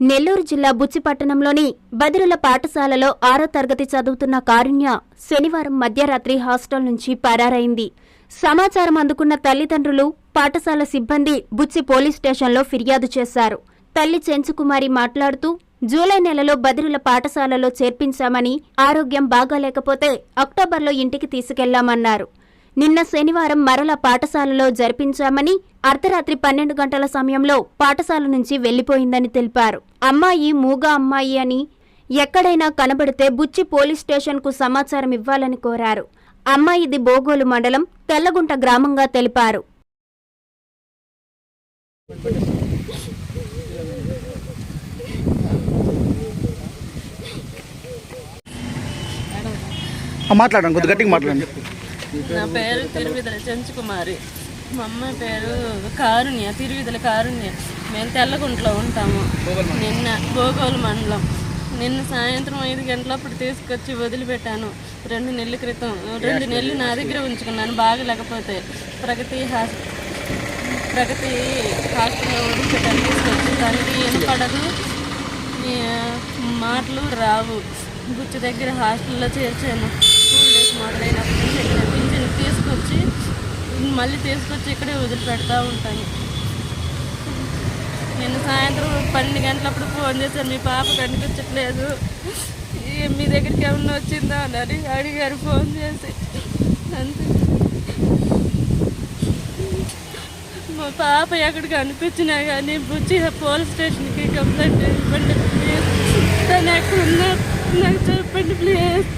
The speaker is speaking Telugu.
నెల్లూరు జిల్లా బుచ్చిపట్టణంలోని బదిరుల పాఠశాలలో ఆరో తరగతి చదువుతున్న కారుణ్య శనివారం మధ్యరాత్రి హాస్టల్ నుంచి పరారైంది. సమాచారం అందుకున్న తల్లిదండ్రులు పాఠశాల సిబ్బంది బుచ్చి పోలీస్ స్టేషన్లో ఫిర్యాదు చేశారు. తల్లి చెంచుకుమారి మాట్లాడుతూ జూలై నెలలో బదిరుల పాఠశాలలో చేర్పించామని ఆరోగ్యం బాగాలేకపోతే అక్టోబర్లో ఇంటికి తీసుకెళ్ళామన్నారు. నిన్న శనివారం మరల పాఠశాలలో జరిపించామని అర్ధరాత్రి పన్నెండు గంటల సమయంలో పాఠశాల నుంచి వెళ్ళిపోయిందని తెలిపారు. అమ్మాయి మూగా అమ్మాయి అని ఎక్కడైనా కనబడితే బుచ్చి పోలీస్ స్టేషన్కు సమాచారం ఇవ్వాలని కోరారు. అమ్మాయిది బోగోలు మండలం తెల్లగుంట గ్రామంగా తెలిపారు. ఆ, మాట్లాడండి కొద్దిగా గట్టిగా మాట్లాడండి. నా పేరు తిరువిదల చెంచుకుమారి మా అమ్మాయి పేరు కారుణ్య తిరువిదల కారుణ్య. మేము తెల్లగుంట్లో ఉంటాము. నిన్న భోగోలు మండలం. నిన్న సాయంత్రం ఐదు గంటలప్పుడు తీసుకొచ్చి వదిలిపెట్టాను. రెండు నెలల క్రితం రెండు నెలలు నా దగ్గర ఉంచుకున్నాను బాగలేకపోతే ప్రగతి హాస్ ప్రగతి హాస్పిటల్లో వదిలిపెట్టాను తీసుకొచ్చి దానికి ఏం పడదు. మాటలు రావు. బుచ్చి దగ్గర హాస్టల్లో చేర్చాను. స్కూల్ డేస్ మొదలైనప్పుడు పింఛన్ తీసుకొచ్చి మళ్ళీ తీసుకొచ్చి ఇక్కడే వదిలిపెడతా ఉంటాను. నేను సాయంత్రం పన్నెండు గంటలప్పుడు ఫోన్ చేశాను మీ పాప కనిపించట్లేదు. మీ దగ్గరికి ఏమన్నా వచ్చిందా అని అడిగారు ఫోన్ చేసి. అంతే. మా పాప ఎక్కడికి అనిపించినా కానీ బుచ్చి పోలీస్ స్టేషన్కి కంప్లైంట్ ఇవ్వండి ప్లీజ్. తను ఎక్కడ ఉన్నా నాకు చెప్పండి ప్లీజ్.